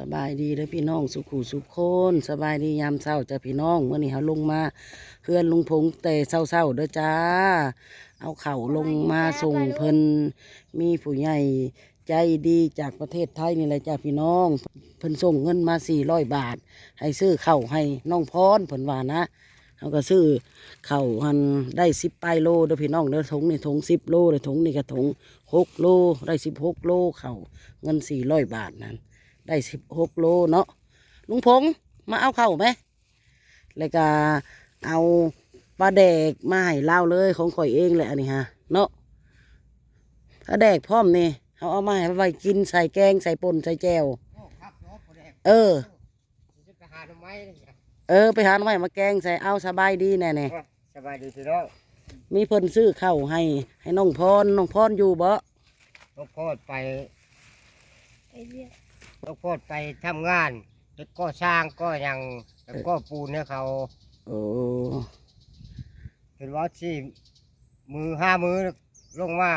สบายดีเด้อพี่น้องสุขุสุขคนสบายดียามเช้าจ้ะพี่น้องเมื่อนี้เขาลงมาเพื่อนลุงพงแต่เช้าๆเด้อจ้า เอาเข่าวลงมาส่งเพิ่นมีผู้ใหญ่ใจดีจากประเทศไทยนี่แหละจ้าพี่น้อง เพิ่นส่งเงินมาสี่ร้อยบาท ให้ซื้อเข่าวให้น้องพรเพิ่นว่านะเขาก็ซื้อเข่าวหันได้สิบปลายโลเด้อพี่น้องเด้อถุงนี่ถุงสิบโลเด้อถุงนี่ก็ถุงหกโลได้สิบหกโลเข่าวเงินสี่ร้อยบาทนั้น ได้สิบหกโลเนาะลุงพงษ์มาเอาเข้าวไหมแล้วก็เอาปลาแดกมาให้เล่าเลยของข่อยเองแหละอันนี้ฮะเนาะปลาแดกพร้อมนี่เขาเอามาให้ไว้กินใส่แกงใส่ป่นใส่แจวโอ้ครับเนาะพอแดงเออจะไปหาทำไมเนี่ยเออ ไปหาหน่อไม้มาแกงใส่เอาสบายดีแน่แน่สบายดีพี่น้องมีเพิ่นซื้อข้าวให้ ให้น้องพรน้องพรอยู่บ่ลูกโพดไป ลูกโพดไปทำงานเด็กก็สร้างก็ยังแล้วก็ปูนเนี่ยเขาโอ้เป็นว่าที่มือห้ามือลงมา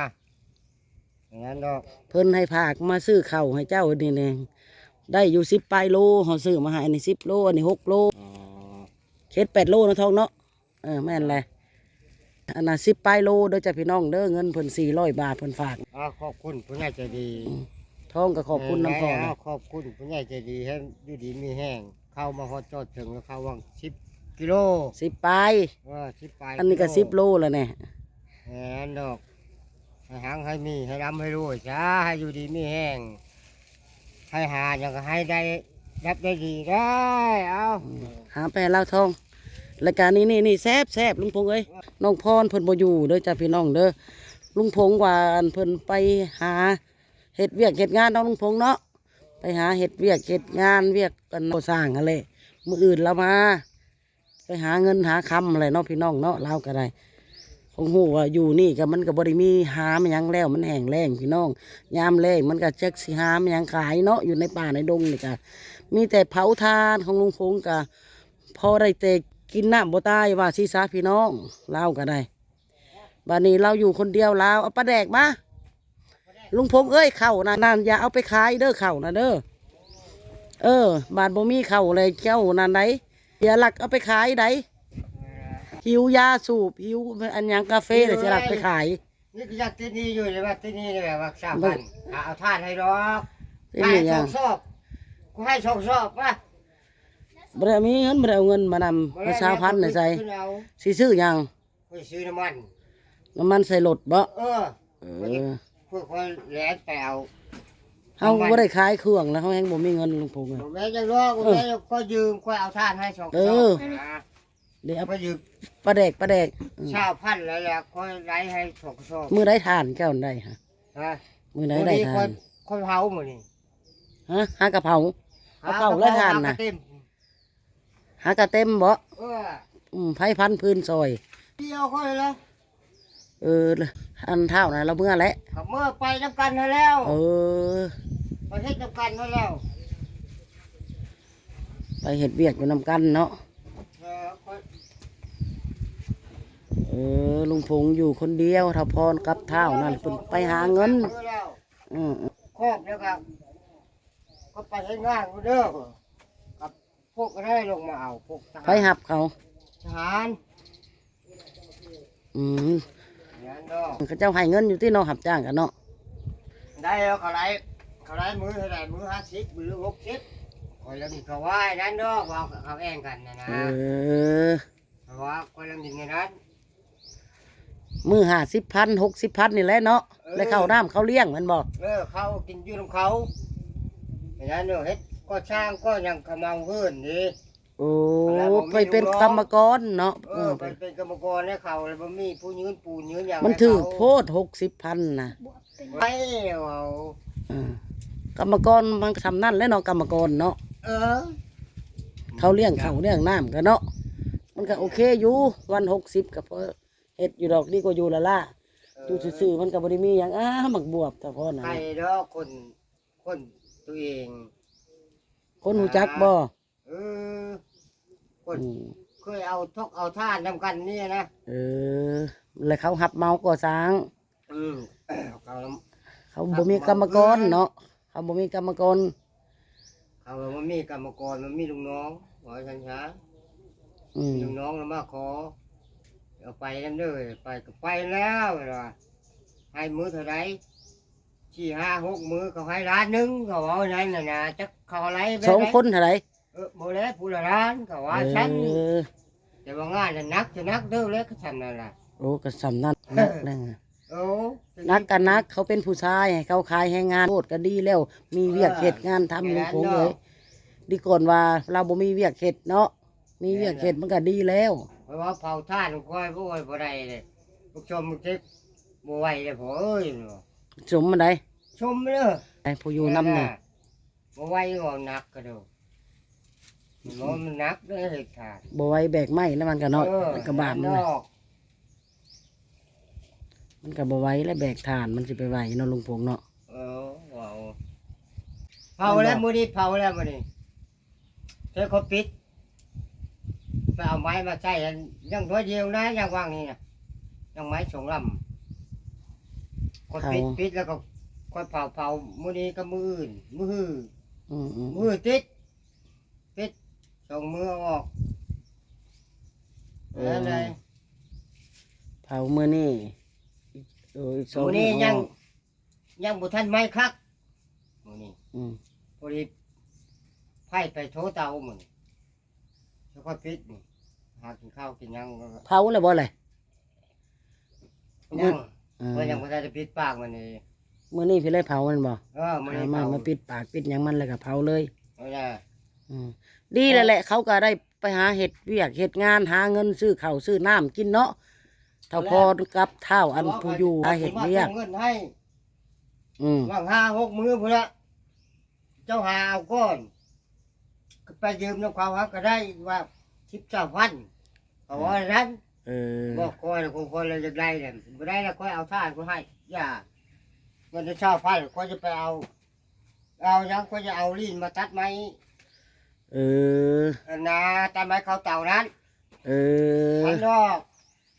อย่างนั้นดอกเพิ่นให้ผากมาซื้อข้าวให้เจ้านี่แน่ได้อยู่สิบปลายโลเขาซื้อมาให้อันนี้สิบโลอันนี้หกโลเค็ดแปดโลนะทองเนาะเออแม่นแหละอันน่ะสิบปลายโลเด้อจ้ะพี่น้องเด้อเงินเพิ่นสี่ร้อยบาทเพิ่นฝาก อ่าขอบคุณผู้ใหญ่ใจดี ทองก็ขอบคุณน้ำพอเนะขอบคุณผู้ใหญ่ใจดีให้อยู่ดีมีแห้งเข้ามาฮอดจอดถึงแล้วเข้าวังสิบกิโลสิบปลายว่าสิบไปอันนี้ก็สิบโลแล้วเนี่ยแหนดอกให้หังให้มีให้ร่ำให้รวยจ้าให้อยู่ดีมีแห้งให้หาอย่างก็ให้ได้รับได้ดีได้เอาหาไปให้เล่าทองรายการนี้นี่นี่แซบแซบลุงพงษ์เอ้ยน้องพรเพิ่นบ่อยู่เด้อจ้ะพี่น้องเด้อลุงพงษ์ว่าอันเพิ่นไปหา เฮ็ดเวียกเฮ็ดงานเนาะลุงพงษ์เนาะไปหาเฮ็ดเวียกเฮ็ดงานเวียกกันก่อสร้างอะไรมืออื่นเรามา ไปหาเงินหาคำอะไรเนาะพี่น้องเนาะเราก็ได้คงหูว่าอยู่นี่ก็มันก็บ่ได้มีหามันยังแล้วมันแห้งแล้งพี่น้องยามแล้งมันก็จักสิหามันยังขายเนาะอยู่ในป่าในดงนี่ก็มีแต่เผาทานของลุงพงษ์ก็พอได้แต่กินน้ำบ่ตายว่าสิซาพี่น้องเราก็ได้บัดนี้เราอยู่คนเดียวเราเอาปลาแดกมา ลุงพงษ์เอ้ยเข่านะนั่นอย่าเอาไปขายเด้อเข่านะเด้อเออ บาดบ่มีเข่าเลยเจ้านั่นไหนอย่าหลักเอาไปขายไดหิวยาสูบหิวอันหยังกาแฟเลยจะรักไปขายนี่ก็อยากที่นี่อยู่เลยว่าที่นี่เลยว่าสามพันหาเอาทานให้ดอกเป็นให้อสย่าองงชอบกูให้สองชอบป่ะบ่ได้มีเงินบ่ได้เอาเงินมานำประชาพันธ์น่ะใส่ขึ้นเอาสิซื้อหยังไปซื้อน้ำมันน้ำมันใส่รถบ่เออ เออเพื่อคนแลนไปเอาเฮาบ่ได้ขายเครื่องแล้วเฮาแฮงบ่มีเงินลุงพงษ์อะแม่จะรอกแม่ก็ยืมก็เอาทานให้สองเอชออบเดี๋ยวเอาก็ยืมปลาแดกปลาแดกอืมชาวพันธุ์แล้วแหละค่อยไล่ให้สองชอบมื้อใดทานเจ้าได้ฮะฮะมื้อใดวันได้นี้ทาค่อยนค่อยเผาหมดนี่ฮะหากะเพรา เอาเผาแล้วทานน่ะ เต็มหากะเต็มบ่เอออืมไผพันพื้นซอยเดียวค่อยแล้ว เออ อันเท่านั้นเราเมื่อแล้วเขาเมื่อไปน้ำกันให้แล้ว เออ ไปเฮ็ดน้ำกันให้แล้ว ไปเฮ็ดเวียกอยู่นํกันเนาะ เออค่อยเออ ลุงพงษ์อยู่คนเดียวถ้าพรกับเท่านั่นเพิ่นไปหาเงินอาแล้วอืมครอบแล้วก็ก็ไปให้งานกูเด้อกับพวกก็ได้ลงมาเอาพวกทหารไปหับเขา ทหาร อืมอย่างนั้น เนาะเขาเจ้าให้เงินอยู่ที่เนาะหับจ้างกันเนาะได้แล้วเขาได้เขาได้มือเท่าไหร่มือห้าสิบมือหกสิบคอยแล้วมีเขาว่าอย่างนั้นเนาะว่าเขาแองกันนะนะเออเพราะว่าคอยแล้วมีเงินนั้นมือหาสิบพันหกสิบพันนี่แหละเนาะเออแล้วเข้าน้ำเขาเลี้ยงแมันบอกเออเขากินอยู่ของเขาอย่างนั้นเนาะเฮ็ดก็ช่างก็ยังขมเอาเฮือนนี่ โอ้แล้วผมไม่ไปเป็นรู้หรอกกรรมกรเนาะเอเอออไปเป็นกรรมกรให้เขาแล้วบ่มีผู้ยืนปูนยืนอย่างมันให้ถือเขาโพดหกสิบพันนะไม่เอาเออกรรมกรมันทำนั่นแหล้วเนาะกรรมกรเนาะเออ เขาเลี้ยงเขาเลี้ยงน้ำกันเนาะมันก็โอเคอยู่วันหกสิบกับพอเฮ็ดอยู่ดอกดีกว่าอยู่ละล่ะอยู่ซื่อๆมันก็บ่ได้มีหยังอ้าหมักบวบแต่พอนะใครดอกคนคนตัวเอง คนหูจักบ่เออ คนอืมเคยเอาทกเอาท่านทำกันเนี่ยนะเออ แล้วเขาหับเมาก่อสร้างอืมเขาเขาบ่มีกรรมกรเนาะเขาบ่มีกรรมกรเขเขาว่ามันมีกรรมกรมันมีลูกน้องบอกให้ฉันช้าอืมลูกน้องแล้วมาขอเอาไปนั่นเด้อไปก็ไปแล้วเวลาให้มือเท่าไรสี่ห้าหกมือเขาให้ล้านหนึงเขาว่าอย่างนั้นน่ะนะจักเขาอะไรไปสองไหคนเท่าไหร่ เออโมเลผู้ละล้านเขาว่าฉันเออแต่ว่างานน่ะนักจะนักเด้อเลยก็ฉันนั่นแหละโอ้ก็สำนักนักนะโอ้นักกันนักเขาเป็นผู้ชายให้เขาขายให้งานโคตรก็ดีแล้ว มีเวียกเฮ็ดงานทำลุงพงเลยดีก่อนว่าเราบ่มีเวียกเฮ็ดเนาะมีเวียกเฮ็ดมันก็ดีแล้ว เพราะว่าเผาท่านก้อยบ่ไหวบ่ได้เลยพวกชมมึงเจ็บบ่ไหวเลยพ่อเอ้ยเนาะสมมันได้ชมเด้อไอ้ผู้อยู่นำน่ะบ่ไหวก็นักก็เด้อ มันมันนักเด้อเฮ็ดขาดบ่ไว้แบกไม้แล้วมันก็เนาะเออมันก็บาปมันนน่ะอกมันก็บ่ไหว้แล้วแบกฐานมันสิไปไหวเนาะลุงพงเนาะเออว้าวเผาแล้วมื้อนี้เผาแล้วมื้อนี้เธอเขาปิดไปเอาไม้มาใช้อันยังตัวเดียวนะยังว่างนี่นะยังไม้สองลำคนปิดปิดแล้วก็ค่อยเผาเผามื้อนี้ก็มื้ออื่นมื้อหืออืมอืมมือติดปิด สองมือออกแล้วเลยเผามื้อนี้เอออีกสองมือนี้มื้อยัง ยังบุทันไม่คักมือนี้อืมพอดีไพ่ไปโชว์เตามือนี้แล้วก็ปิดนี่หากินข้าวกินหยังก็เผาแล้วบ่เลยยังเออก็ยังบ่ได้ปิดปากมันนี่มื้อนี้พี่เลยเผามันบ่เออมือหานี้มาเผามาปิดปากปิดหยังมันแล้วก็เผาเลย เอาล่ะอืม ดีแล้วแหละ เขาก็ได้ไปหาเห็ดเวียกเห็ดงานหาเงินซื้อข้าวซื้อน้ำกินเนาะเท่าพอกับเท่าอันผู้อยู่หาเห็ดเวียกอาเงินให้อืมว่างห้าหกมือพุ่นละเจ้าหาเอาก้อนก็ไปยืมน้ำเขาเขาก็ได้ว่าสิบเจ้าพันเขาว่าอย่างนั้นเออบอกคอยคนคนเลยจะได้เนี่ยไม่ได้แล้วค่อยเอาท่านก็ให้อย่าเงินจะเช่าพันก็จะไปเอา เอายังก็จะเอาลิ้นมาตัดไม้ เออนาตัดไม้เขาเต่านั้นเออข้างนอก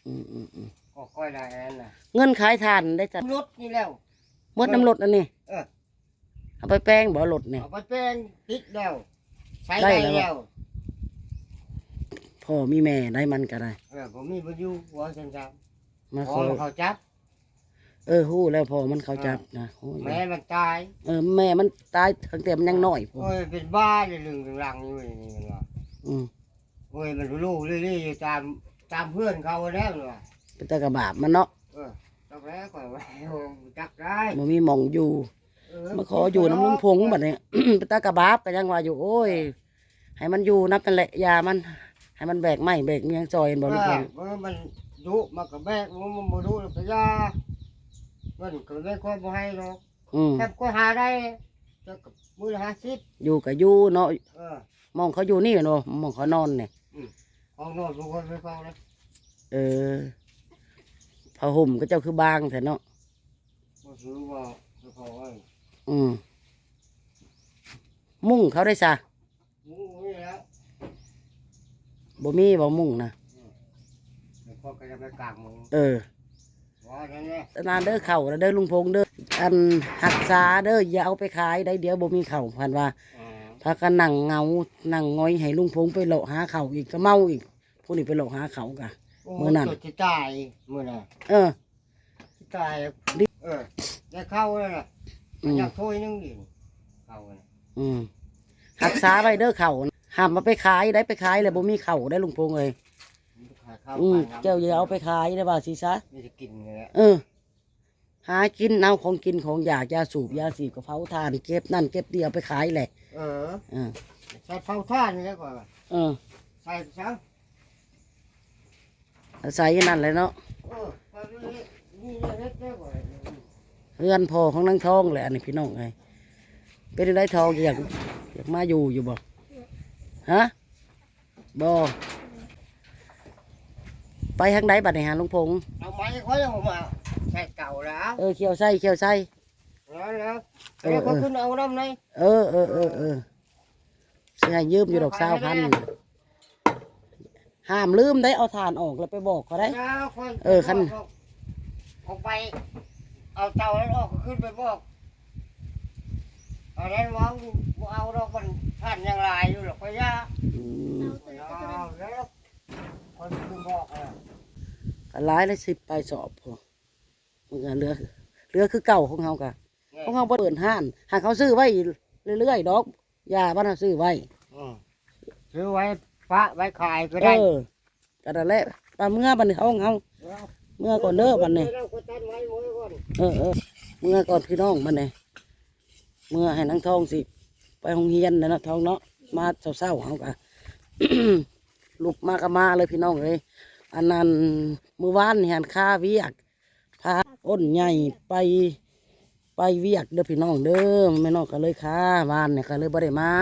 อืมอืมอืมก็ค่อยได้อันนั้นนะเงินขายทานได้จัดรถนี่แล้ว หมดน้ำรถอันนี้เออ เอาไปแป้งบ่รถเนี่ย เอาไปแป้งติดแล้วใช้ได้ได้แล้ว แล้วพ่อมีแม่ได้มันก็ได้เออผมมีบุญอยู่หัวจังจังมาพขออเขาจับ เออฮู้แล้วพ่อมันเขาจับนะโอ้ยแม่มันตายเออแม่มันตายตั้งแต่มันยังน้อยพุ่นโอ้ยเป็นบ้าเลยลึงหลังอยู่นี่มันว่าอืมโอ้ยมันรู้เรื่อยๆอยู่ตามตามเพื่อนเขาแล้วมันว่าเป็นตะกะบาปมันเนาะเออตอนแรกก่อนว่าโอ้จักได้บ่มีหม่องอยู่เออมาขออยู่น้ำลุงพงบัดนี้เป็นตากระบาบก็ยังว่าอยู่โอ้ยให้มันอยู่นับนั่นแหละอยามัน ให้มันแบกไม้แบกเมียงจอยบ่เอลุงพองเออมันดุมันก็แบกมันมันบ่ดุแล้วก็ยา มันก็ไม่ค่อยบ่ให้หรอกอืมแค่ก็หาได้จะกับมือละห้าสิบอยู่ก็อยู่เนาะเออมองเขาอยู่นี่เนาะมองเขานอนเนี่ยห้องนอนทุกคนไม่ฟังเลยเออผ้าห่มก็เจ้าคือบางแท้เนาะบ่ซื้อว่าจะขอไว้อืมมุ่งเขาได้ซะหมูนี่แล้วบ่มีบ่มุ่งนะแล้วก็ก็จะไปกลางหมูเออว่า นั่นแหละนานเด้อเข่าแล้วเด้อลุงพงเด้ออันหักษาเด้ออย่าเอาไปขายได้เดี๋ยวบ่มีเข่าพันว่าอ่าพากันนั่งเหงานั่งงอยให้ลุงพงไปเลาะหาเข่าอีกก็เมาอีกพวกนี้ไปเลาะหาเข่ากะโอ้มื้อนั้นจดจะตายมื้อน่ะเออจะตายเออได้เข้าแล้วน่ะอืมอยากถ้วยนึงดิเข้าน่ะอืมหักษาไว้เด้อเข่าห้ามมาไปขายได้ไปขายเลยบ่มีเข่าได้ลุงพงเลย ขายข้าวอืมขายน้ำเจ้าอย่าเอาไปขายได้บ่าสิซะมีจะกินเลยอะเออ หากินเอาของกินของอยากยาสูบยาสีบกระเพราทานเก็บนั่นเก็บเดียวไปขายแหละเออเออใส่เผาท่านนี่แล้วก่อนเออใส่ซะอาศัยนั่นเลยเนาะเออใส่นี่นี่เล็กแล้วก่อนเพื่อนพ่อของนางทองแหละอันนี้พี่น้องไงเป็นได้ทองอยากอยากมาอยู่อยู่บ่ฮะบ่ ไปทางใดบัดนี้หาลุงพงษ์เอาไม้ค่อยเอามาใส่เก่าแล้วเออเขียวไส้เขียวไส้แล้วแล้วเออแล้วก็เออขึ้นเอาน้ำในเออเออเออเออสิให้ยืมอยู่ดอกสาวพันนี่ห้ามลืมได้เอาฐานออกแล้วไปบอกเขาได้แล้วค่อยเออคันออกไป เอาเตาแล้วออกก็ขึ้นไปบอกตอนนั้นมองบ่เอาดอกมันท่านยังหลายอยู่หรอกก็ยาอืมเอาแล้วคนคุณบอกเออ ก็หลายเลยสิบไปสอบพอมันก็เหลือเหลือคือเก่าของเฮากะของเฮาบ่เปิดห้านหากเขาซื้อไว้เรื่อยๆดอกยาบ้านเฮาซื้อไว้อืมซื้อไว้ฝะไว้ขายก็เอได้อก็นั่นแหละปลาเมื่อบัดนี้เฮาเฮาเมื่อก่อนเด้อบัดนี้เราก็ตัดไว้มือก่อนเออเออเมื่อก่อนพี่น้องบัดนี้เมื่อให้นางทองสิ ไปโรงเรียนนะเนาะทองเนาะมาเศร้าๆเฮากะลุกมาก็มาเลยพี่น้องเอ้ย อันนั้นเมื้อวานนี่หันค่าเวียกพาอ้นใหญ่ไป ไปเวียกเด้อพี่น้องเด้อแม่น้องก็เลยค่าวานเนี่ยก็เลยบ่ได้มา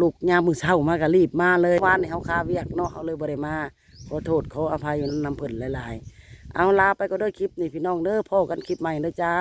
ลูกยามมือเช้ามาก็รีบมาเลยวานนี่เฮาคาเวียกเนาะเขาเลยบ่ได้มาขอโทษขออภัยนำเพิ่นหลายๆ เอาลาไปก็เด้อคลิปนี่พี่น้องเด้อพ่อกันคลิปใหม่เด้อจ้า